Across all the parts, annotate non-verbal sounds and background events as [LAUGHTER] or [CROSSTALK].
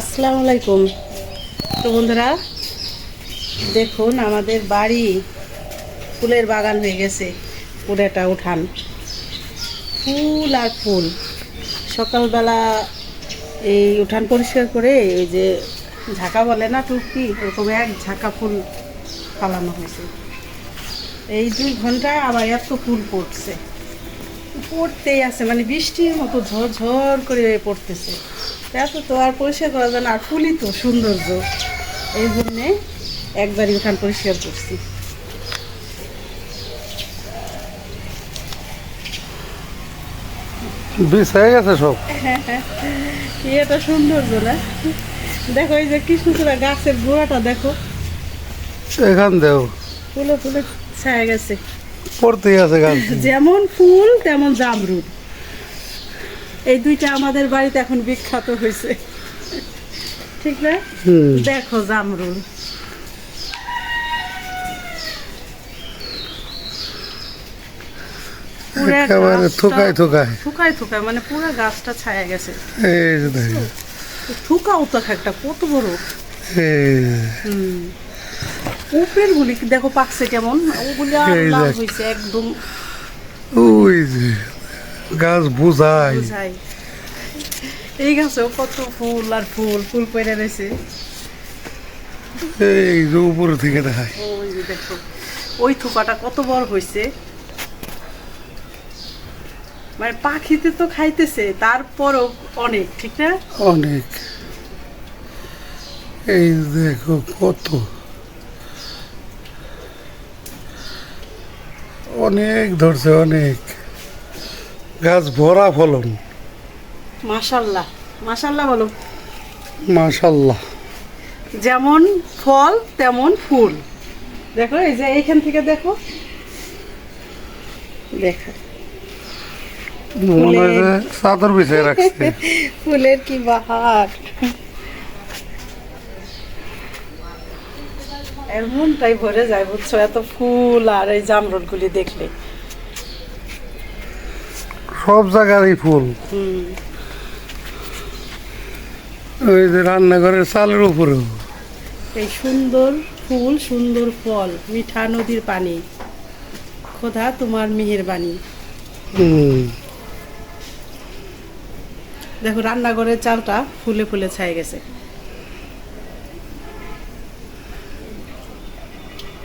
আসসালামু আলাইকুম। তো বন্ধুরা, দেখুন আমাদের বাড়ি ফুলের বাগান হয়ে গেছে। পুরোটা উঠান। ফুল আর ফুল। সকালবেলা এই উঠান পরিষ্কার করে ওই যে ঝাঁকা বলে না টুকি ওরকম এক ঝাঁকা ফুল ফালানো হয়েছে। এই দুই ঘন্টায় আবার এত ফুল পড়ছে। পড়তেই আছে মানে বৃষ্টির মতো ঝরঝর করে পড়তেছে। এত তো আর পরিষ্কার করা যায় না আর ফুলই তো সৌন্দর্য। এই জন্যে একবারই উঠান পরিষ্কার করছি। বিষ হয়ে গেছে সব? কি এটা সৌন্দর্য না? দেখো এই যে গাছের গোড়াটা দেখো। এখান দেও। ফুলে ফুলে ছায়া গেছে। পড়তেই আছে গাছ। যেমন ফুল তেমন জামরুল এই দুইটা আমাদের বাড়িতে এখন বিখ্যাত হয়েছে। ঠিক না? দেখো জামরুল। একেবারে গাছটা- থুকায় থুকায়। থুকায় থুকায় মানে পুরো গাছটা ছায়া গেছে। এই থুকাও তো একটা কত বড়। উপরের গুলি দেখো পাকছে কেমন। ওগুলি আর লাল হয়েছে একদম। ওই যে। গাছ বুঝাই। এই গাছেও কত ফুল আর ফুল ফুল পড়ে রয়েছে এই যে উপরে থেকে দেখায় ওই যে দেখো ওই থোকাটা কত বড় হয়েছে মানে পাখিতে তো খাইতেছে তারপরও অনেক ঠিক না? অনেক। এই দেখো কত। অনেক ধরছে অনেক। গাছ ভরা ফলন। মাশাল্লাহ মাশাল্লাহ বলো। মাশাল্লাহ। যেমন ফল তেমন ফুল। দেখো এই যে এইখান থেকে দেখো। দেখা। মনে হয় চাদর বিছিয়ে রাখছে। [LAUGHS] ফুলের কি বাহার। এর মনটাই ভরে যায় বুঝছ এত ফুল আর এই জামরুল গুলি দেখলে। সব জায়গারই ফুল। ওই যে রান্নাঘরের চালের উপরেও। এই সুন্দর ফুল সুন্দর ফল মিঠা নদীর পানি। খোদা তোমার মিহির বাণী দেখো রান্নাঘরের চালটা ফুলে ফুলে ছাই গেছে।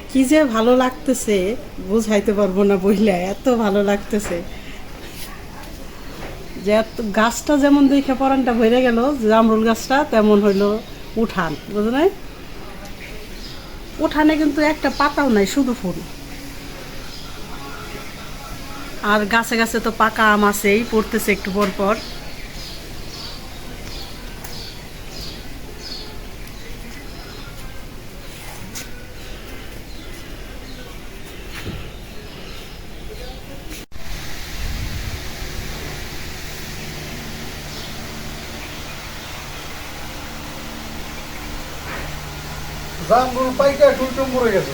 কি যে ভালো লাগতেছে বুঝাইতে পারব না বইলে এত ভালো লাগতেছে। যে গাছটা যেমন দেখে পরানটা ভরে গেল, যে আমরুল গাছটা, তেমন হইল উঠান বুঝলেন উঠানে কিন্তু একটা পাতাও নাই, শুধু ফুল। আর গাছে গাছে তো পাকা আম আছেই, পড়তেছে একটু পর পর। জামরুল পাইকা পড়ে গেছে।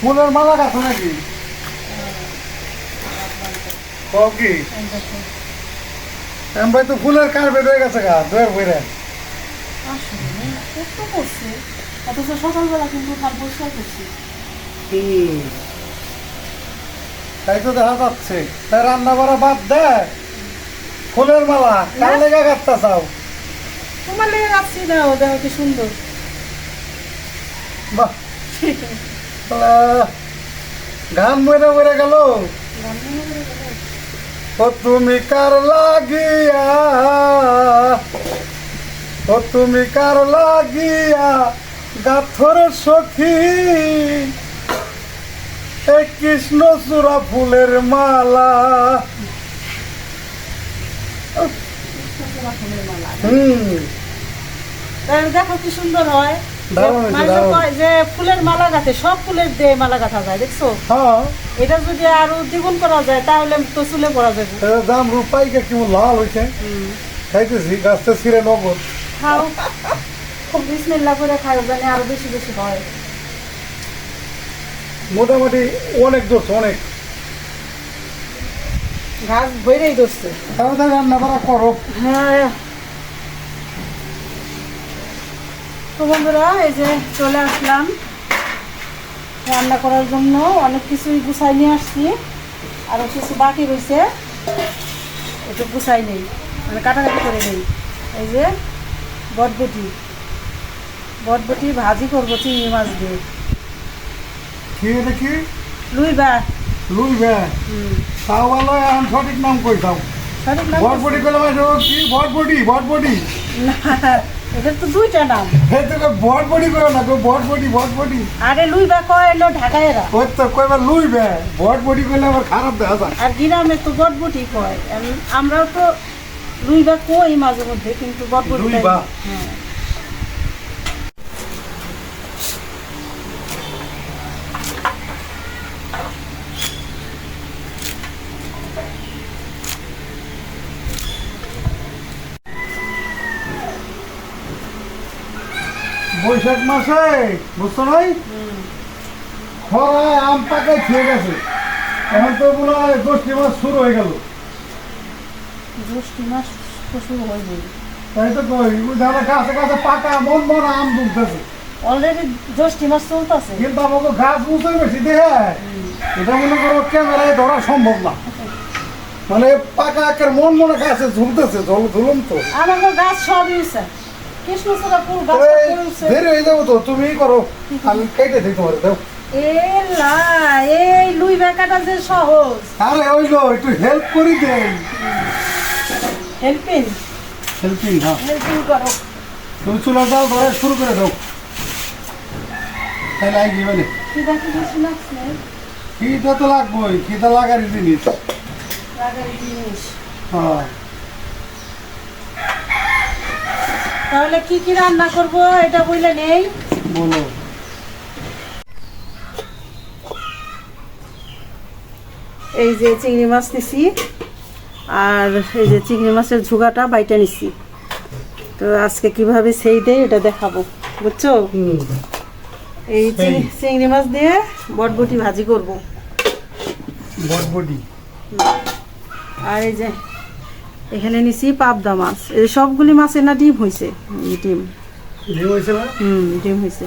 ফুলের মালা গাছ নাকি? কি? এম ভাই তো ফুলের কার্পেট হয়ে গেছে গা দুয়ের বইরে। আসলে করছে। অথচ সকালবেলা কিন্তু খাল পরিষ্কার করছি। তাই তো দেখা যাচ্ছে। তাই রান্না করা বাদ দে। ফুলের মালা কার লেগে গাছটা চাও? তোমার লেগে রাখছি দাও দেখো কি সুন্দর। বাহ। গান মরে মরে গেল। ও তুমি কার লাগিয়া? ও তুমি কার লাগিয়া? গাথর সখী। কৃষ্ণ চূড়া ফুলের মালা। হুম। দেখো কি সুন্দর হয়। দারুণ হয়েছে, মানুষে দারুণ। কয় যে ফুলের মালা গাছে সব ফুলের দিয়ে মালা গাঁথা যায় দেখছ? এটা যদি আরও দ্বিগুণ করা যায় তাহলে তো চুলে পড়া যাবে। এর দাম রূপাইকে কেমন লাল হয়েছে। খাইতেছি গাছটা ছিঁড়ে নগদ। খাও। খুব বিসমিল্লা করে খাও জানি আরও বেশি বেশি হয়। মোটামুটি অনেক দোষ অনেক। ঘাস বইরেই ধরছে। তাড়াতাড়ি রান্না বাড়া করো। হ্যাঁ। তো বন্ধুরা এই যে চলে আসলাম রান্না করার জন্য। অনেক কিছুই গুছাই নিয়ে আসছি আরও কিছু বাকি রয়েছে। একটু গুছাই নেই মানে কাটাকাটি করে নেই। এই যে বটবটি। বটবটি ভাজি করব চিংড়ি মাছ দিয়ে। খেয়ে দেখি। লুই বা লুই বে হুম। তাও ভালো এখন সঠিক নাম কই নাম বটবটি করলে মানে ও কি বটবটি বটবটি? না এটা তো দুইটা নাম। হে তোকে বটবটি করো না গো বটবটি বটবটি। আরে লুই বা কয় এলো ঢাকায়রা ওই তো কইবার লুই বে বটবটি করলে আবার খারাপ দেখা যায়। আর গ্রামে তো বটবটি কয় আম- আমরাও তো লুই বা কই মাঝে মধ্যে কিন্তু বটবটি লুই বা। হ্যাঁ। বৈশাখ মাসে বুঝছ নাই। খরায় আম পাকে খেয়ে গেছে। এখন তো মনে হয় দশটি মাস শুরু হয়ে গেল। জ্যৈষ্ঠ মাস শুরু হয়ে যাবে তাই তো কই ওই ধারে গাছে গাছে পাকা মন মন আম দুলতেছে। অলরেডি জ্যৈষ্ঠ মাস চলতেছে। কিন্তু আমাকে গাছ বুঝতে বেশি দেখে এটা মনে করো ক্যামেরায় ধরা সম্ভব না। মানে পাকা একের মন মনে গাছে ঝুলতেছে ঝুলুম তো আমাকে গাছ সবই দেরি হয়ে যাব তো তুমি করো। আমি কেটে দিই তোমার দাও। এ লা এই লুই বেকাটা যে সহজ। আরে ওইলো একটু হেল্প করি হেল্পিং হেল্পিং হ্যাঁ। হেল্পিং করো। তুমি চুলা দাও ধরে শুরু করে দাও। কি কিছু লাগছে। খিদা তো লাগবোই খিদা লাগারই জিনিস। রাগের জিনিস। হ্যাঁ। তাহলে কি কি রান্না করব এটা বললে নেই? বলো। এই যে চিংড়ি মাছ নিছি আর এই যে চিংড়ি মাছের ঝুগাটা বাইটা নিছি। তো আজকে কীভাবে সেই দেয় এটা দেখাবো বুঝছ? এই চিংড়ি মাছ দিয়ে বটবটি ভাজি করব। বটবটি। আর এই যে এখানে নিছি পাবদা মাছ। এই সবগুলি মাছের না ডিম হয়েছে ডিম। ডিম হয়েছে হুম ডিম হয়েছে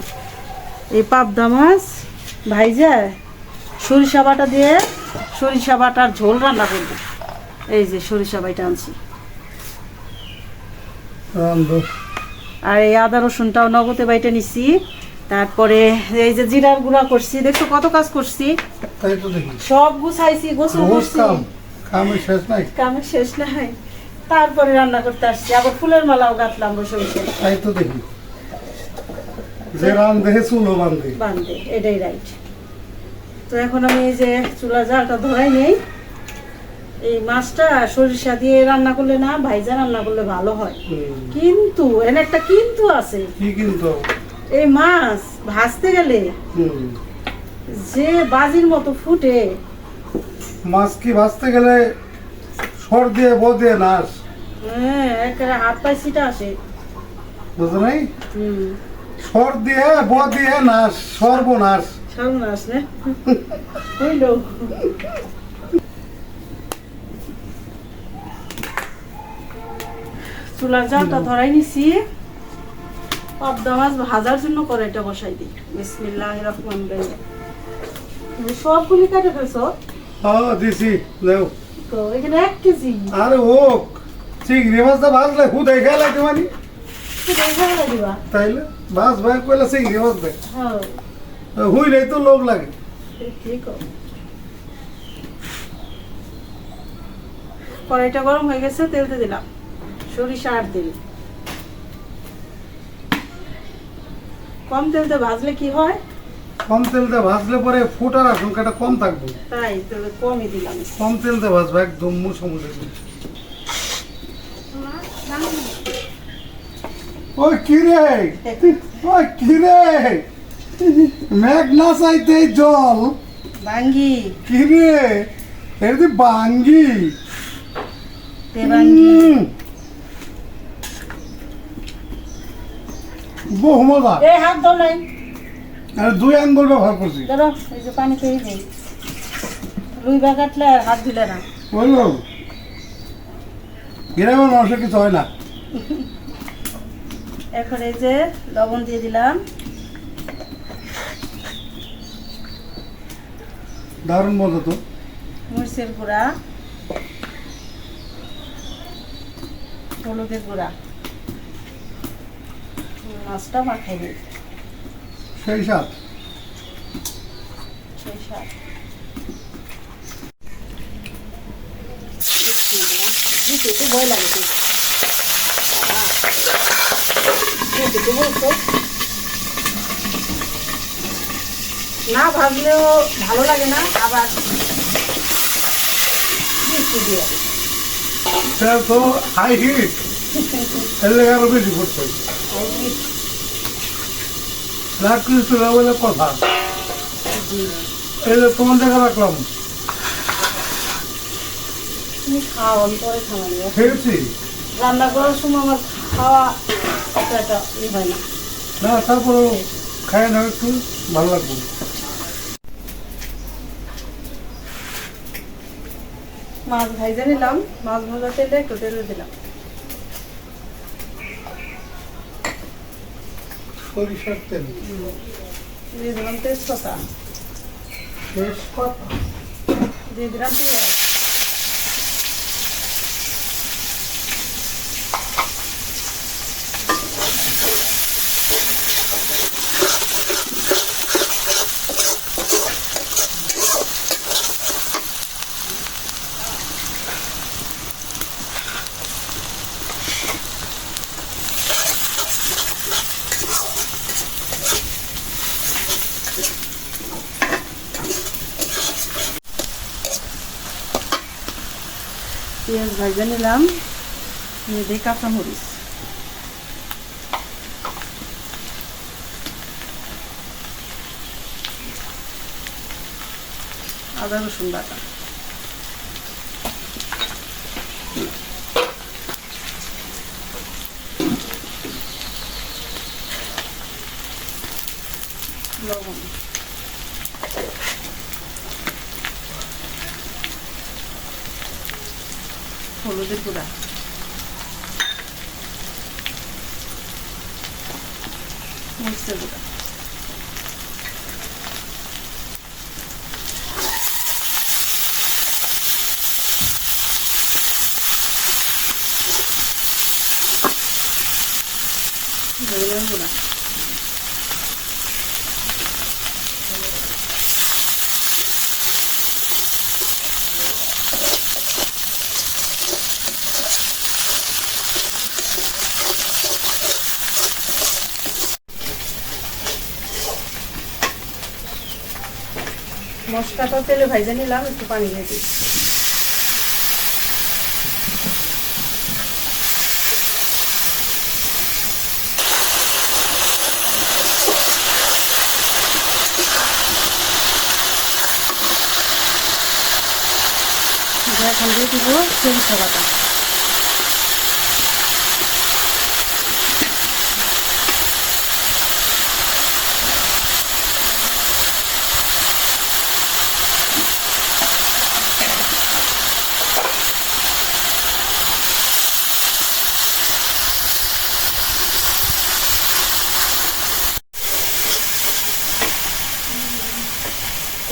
এই পাবদা মাছ ভাইজা সরিষা বাটা দিয়ে সরিষা বাটার ঝোল রান্না করব। এই যে সরিষা বাটা আনছি। আর এই আদা রসুনটাও নগদে বাইটা নিছি। তারপরে এই যে জিরার গুঁড়া করছি। দেখছ কত কাজ করছি? তাই তো দেখি। সব গুছাইছি গোসল করছি। কাম। কামের শেষ নাই? কামের শেষ নাই। তারপরে রান্না করতে আসছি আবার ফুলের মালাও গাঁথলাম বসে বসে। তাই তো দেখি। যে রান চুলো বান্ধে বান্ধে এটাই রাইট তো এখন আমি এই যে চুলা জালটা ধরাই নেই এই মাছটা সরিষা দিয়ে রান্না করলে না ভাইজা রান্না করলে ভালো হয়। কিন্তু এনে একটা কিন্তু আছে। কি কিন্তু? এই মাছ ভাজতে গেলে যে বাজির মতো ফুটে মাছ কি ভাজতে গেলে সর দিয়ে ব দিয়ে নাশ হ্যাঁ একেবারে হাত পায়ে ছিটা আসে। বুঝো নাই সর দিয়ে ব দিয়ে নাশ সর্বনাশ। সর্বনাশ না? হইল। চুলার জালটা ধরাই নিছি। পাবদা মাছ ভাজার জন্য করে এটা বসাই দিই। বিসমিল্লাহ রহমান রহিম। সবগুলি কেটে ফেলছো? হ্যাঁ দিছি। তো এখানে এক কেজি। আরে হোক চিংড়ি মাছটা ভাজলে হুদাই লাগে মানে। সেটাই ভালো দিবা তাইলে মাছ ভাই কইলে চিংড়ি মাছ হ্যাঁ। হুই নাই তো লোভ লাগে। ঠিক কড়াইটা গরম হয়ে গেছে তেল দিয়ে দিলাম। সরিষা আর দিল কম তেলতে ভাজলে কি হয়? কম তেলতে ভাজলে পরে ফুটার আশঙ্কাটা কম থাকবে। তাই তেলে কমই দিলাম। কম তেলতে ভাজবে একদম মুসমুসে ওই কি রে? ওই কি রে? মেঘ না চাইতেই জল। বাঙ্গি। কি রে? এর যে বাঙ্গি। তে বাঙ্গি। উম। বহু মজা। এই হাত দাও নাই। আর দুই আঙ্গুল ব্যবহার করছি। ধরো এই যে পানি খেয়ে যাই রুই বা কাটলে আর হাত দিলে না। বলল গ্রামের মানুষের কিছু হয় না। এখন এই যে লবণ দিয়ে দিলাম। দারুণ মজা তো। মরিচের গুঁড়া হলুদের গুঁড়া। মাছটা মাখাই নিই। সেই স্বাদ ভয় লাগে না ভাবলেও ভালো লাগে না আবার তো হাই হিট এর লেগে আরও বেশি করছে আর কি লাখ কিছু বলে কথা। এই যে তোমার জায়গা রাখলাম। তুমি খাও আমি পরে খাওয়াবো খেয়েছি। রান্না করার সময় আমার খাওয়া একটা একটা ই হয় না। না তারপরেও খাই না একটু ভালো লাগবে। মাছ ভাইজে নিলাম মাছ ভাজা তেলে একটু তেলে দিলাম। সরিষার তেল। দিয়ে দিলাম তেজপাতা। তেজপাতা? দিয়ে দিলাম পেঁয়াজ পেঁয়াজ ভাজা নিলাম নিয়ে দিই কাঁচামরিচ আদা রসুন বাটা লবণ হলুদের গুঁড়া মরিচের গুঁড়া ধনিয়ার গুঁড়া মশলাটা তেলে ভাইজে নিলাম একটু পানি দিয়ে দিই। এখন দিয়ে দিব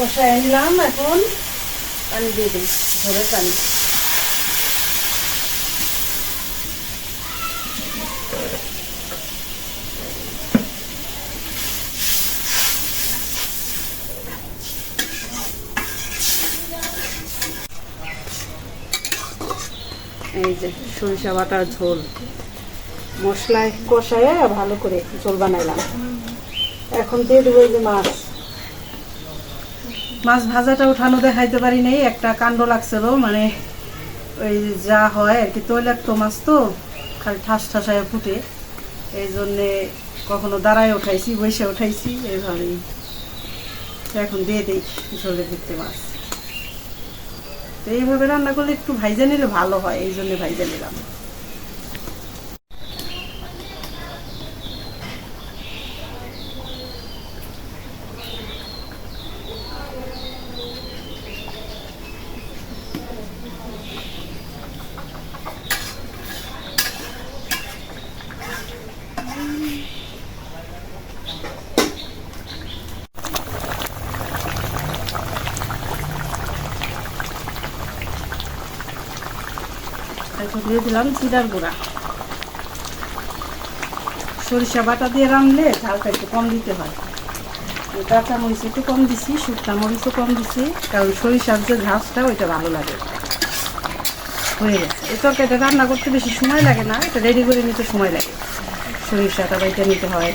কষায় নিলাম এখন পানি দিয়ে দিই, ঝোলের পানি। এই যে সরিষা বাটার ঝোল। মশলায় কষায় ভালো করে ঝোল বানাইলাম। এখন দিয়ে দেবো এই যে মাছ। মাছ ভাজাটা উঠানো দেখাইতে পারি নাই, একটা কাণ্ড লাগছিল মানে ওই যা হয় আর কি, তৈলাক্ত মাছ তো, খালি ঠাস ঠাসায় ফুটে। এই জন্যে কখনো দাঁড়ায় উঠাইছি, বসে উঠাইছি এইভাবেই এখন দিয়ে দিই ঝোলে ভিত্তি মাছ। তো এইভাবে রান্না করলে একটু ভাইজা নিলে ভালো হয়, এই জন্য ভাইজা নিলাম। দিয়ে জিরার গুঁড়া। সরিষা বাটা দিয়ে রানলে ঝালটা একটু কম দিতে হয়। কাঁচামরিচ কাঁচা মরিচ একটু কম দিছি, শুকনা মরিচও কম দিছি, কারণ সরিষার যে ঘাসটা ওইটা ভালো লাগে। হয়ে গেছে। এই তরকারিটা রান্না করতে বেশি সময় লাগে না, এটা রেডি করে নিতে সময় লাগে। সরিষাটা বাইটা নিতে হয়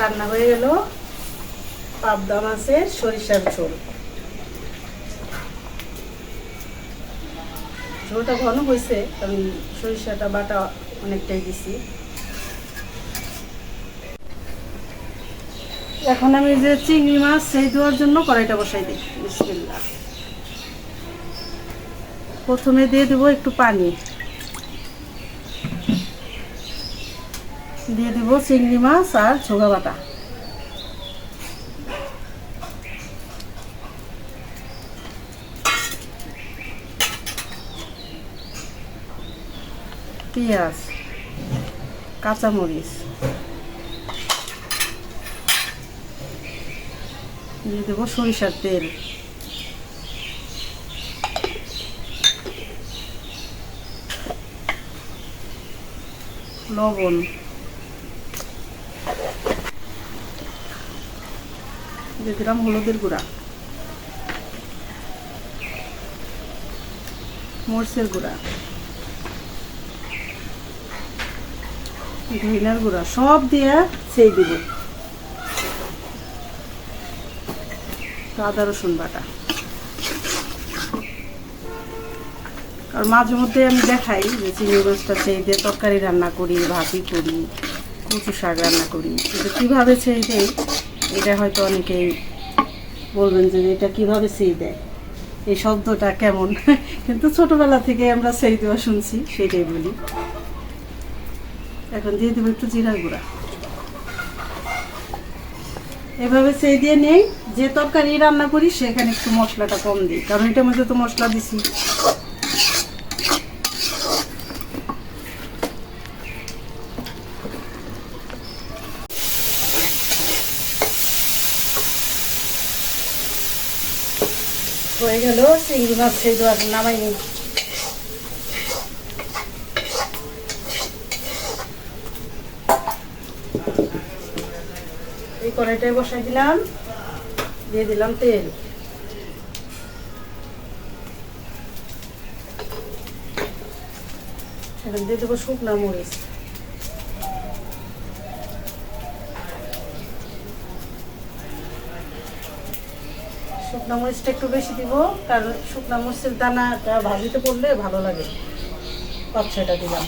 রান্না হয়ে গেল পাবদা মাছের সরিষার ঝোল। ঝোলটা ঘন হয়েছে কারণ সরিষাটা বাটা অনেকটাই দিছি। এখন আমি যে চিংড়ি মাছ সেই দেওয়ার জন্য কড়াইটা বসাই দিই। প্রথমে দিয়ে দেবো একটু পানি। দিয়ে দেবো চিংড়ি মাছ আর ছোগা বাটা। পেঁয়াজ কাঁচামরিচ দিয়ে দেবো সরিষার তেল। লবণ। দিয়ে দিলাম হলুদের গুঁড়া। মরিচের গুঁড়া। ধইনার গুঁড়া, সব দিয়ে সেই দিব। আদা, রসুন বাটা। আর মাঝে মধ্যে আমি দেখাই যে চিংড়ি মাছটা সেই দিয়ে তরকারি রান্না করি, ভাজি করি, কচু শাক রান্না করি। কিন্তু কীভাবে সেই দেয় এটা হয়তো অনেকেই বলবেন যে এটা কীভাবে সেই দেয়? এই শব্দটা কেমন? [LAUGHS] কিন্তু ছোটবেলা থেকে আমরা সেই দেওয়া শুনছি, সেটাই বলি। এখন দিয়ে দেবো একটু জিরা গুঁড়া। এভাবে সেই দিয়ে নেই, যে তরকারি রান্না করি সেখানে একটু মশলাটা কম দিই, কারণ এটার মধ্যে তো মশলা দিছি। হয়ে গেল, চিংড়ি মাছ সেই দেওয়া নামাই নিই এই কড়াইটাই বসাই দিলাম। দিয়ে দিলাম তেল। এখন দিয়ে দেবো শুকনা মরিচ। শুকনা মরিচটা একটু বেশি দিব, কারণ শুকনা মরিচের দানাটা ভাজিতে পড়লে ভালো লাগে। পাঁচ ছয়টা দিলাম।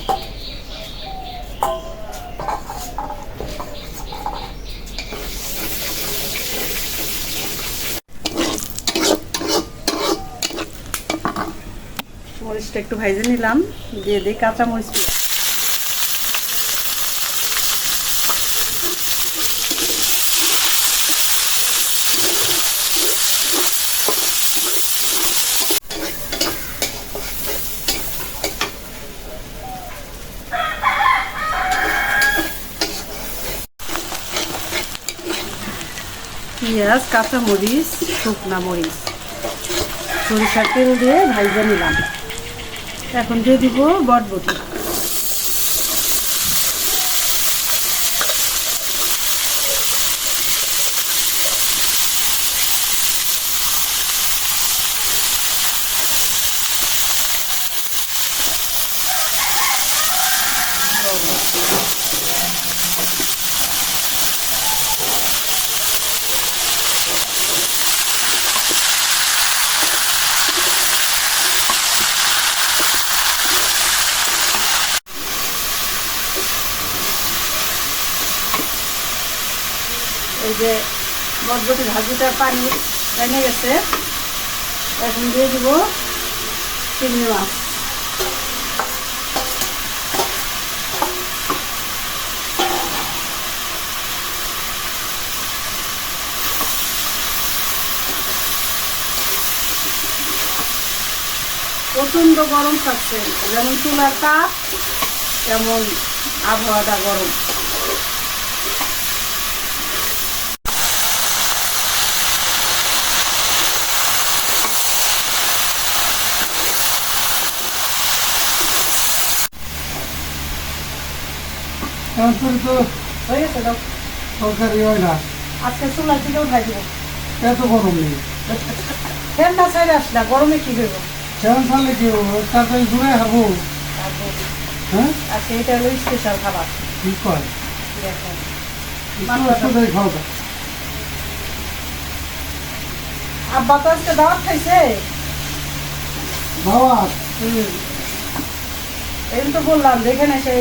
মরিচটা একটু ভাইজে নিলাম, দিয়ে দিই কাঁচা মরিচ পেঁয়াজ। পেঁয়াজ, কাঁচা মরিচ, শুকনা মরিচ সরিষার তেল দিয়ে ভাইজে নিলাম এখন দিয়ে দিব বটবটি এই যে বটবটি ভাজিটার পানি এনে গেছে, এখন দিয়ে দিব চিংড়ি মাছ। প্রচণ্ড গরম থাকছে, যেমন চুলার তাপ, তেমন আবহাওয়াটা গরম। এখন তোর তো হয়ে গেছে দাও তরকারি হয় না। আজকে চুলা থেকে উঠাই দিব। এত গরম নেই। ফ্যান না সাইডে আসলা গরমে কি হইব কেমন থাকলে কি হবে? তাড়াতাড়ি দূরে খাব। হ্যাঁ? আজকে এটা হলো স্পেশাল খাবার। কি কয়। আব্বা তো আজকে দাওয়াত খাইছে। বাবা হুম। এই তো বললাম দেখে না সেই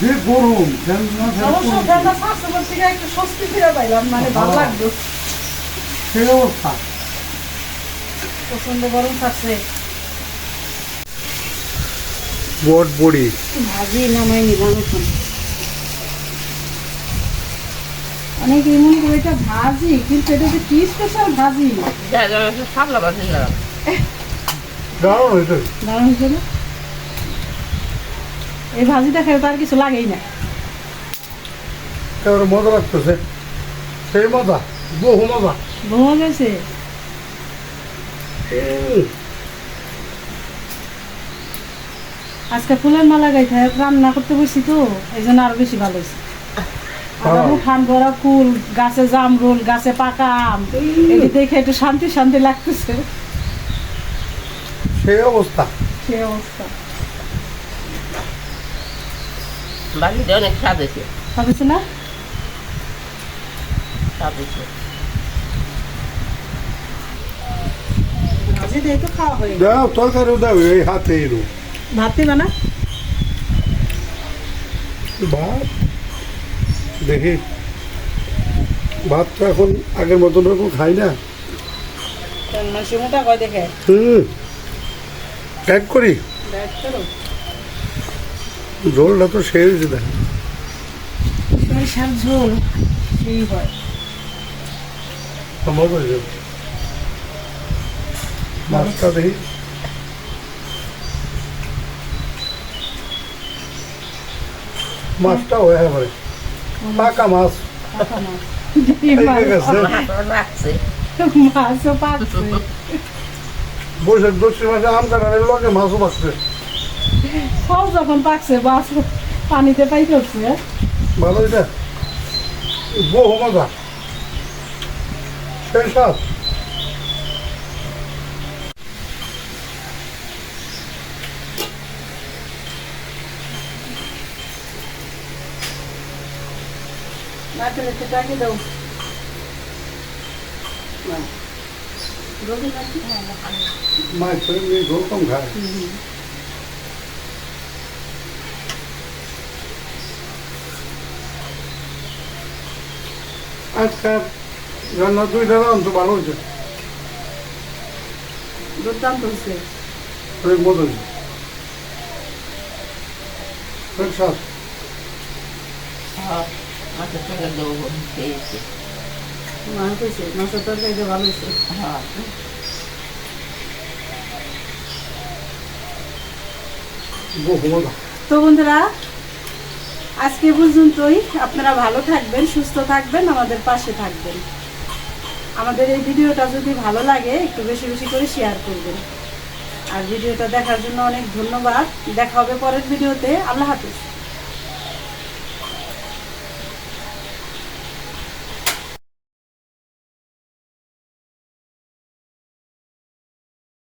যে গরম ফ্যান না অবশ্য ফ্যানটা ছাড়ছো থেকে একটু স্বস্তি ফিরে পাইলাম মানে ভালো। লাগল। সেই অবস্থা। প্রচণ্ড গরম থাকছে বট বড়ি। ভাজি নামাই নিলাম এখন অনেকে মনে করে এটা ভাজি কিন্তু এটা যে কি স্পেশাল ভাজি? সামলা বাজি না দারুণ হয়েছে। দারুণ হয়েছে না? এই ভাজিটা খেলে তার কিছু লাগেই না। এবারে মজা লাগতেছে। সেই মজা বহু মজা। বোমা গেছে আজকে ফুলের মালা গাইতে রান্না করতে বসছি তো এই জন্য আরও বেশি ভালো হয়েছে। ভালো। উঠান ভরা ফুল গাছে জামরুল গাছে পাকা আম এটি দেখে একটু শান্তি শান্তি লাগতেছে। সেই অবস্থা। সে অবস্থা। বাড়িতে অনেক স্বাদ হয়েছে না? স্বাদ হয়েছে। দাও দাও এই হাতে ভাত দিবা না? ভাত? দেখি। ভাত তো এখন আগের মতন রকম খাই না। মানুষ মোটা কয় দেখে। হুম। এক করি? ডায়েট করো ঝোলটা তো সেই হয়েছে দেখ সরিষার ঝোল সেই হয়। মজা হয়েছে মাছটা দেখি। মাছটা হয়ে এবারে পাকা মাছ। বৈশাখ দক্ষিণ মাসে আম কাটানোর লগে মাছও পাচ্ছে ফল যখন পাকছে মাছ পানিতে পাই করছে ভালো এটা? বহু মজা। সেই নারকেল একটু টাকি দাও। রোদে নাকি? মাছ এমনি ঝোল কম খায়। আজকাল রান্না দুইটা রান তো ভালো হয়েছে। দুর্দান্ত হচ্ছে অনেক মজা হয়েছে। অনেক স্বাদ। হ্যাঁ, মাছের সঙ্গে দেবো খেয়েছি মাছ হয়েছে মাছের তরকারিটা ভালো হয়েছে। হ্যাঁ। তো বন্ধুরা আজকে পর্যন্তই। আপনারা ভালো থাকবেন, সুস্থ থাকবেন, আমাদের পাশে থাকবেন। আমাদের এই ভিডিওটা যদি ভালো লাগে, একটু বেশি বেশি করে শেয়ার করবেন। আর ভিডিওটা দেখার জন্য অনেক ধন্যবাদ। দেখা হবে পরের ভিডিওতে। আল্লাহ হাফিজ।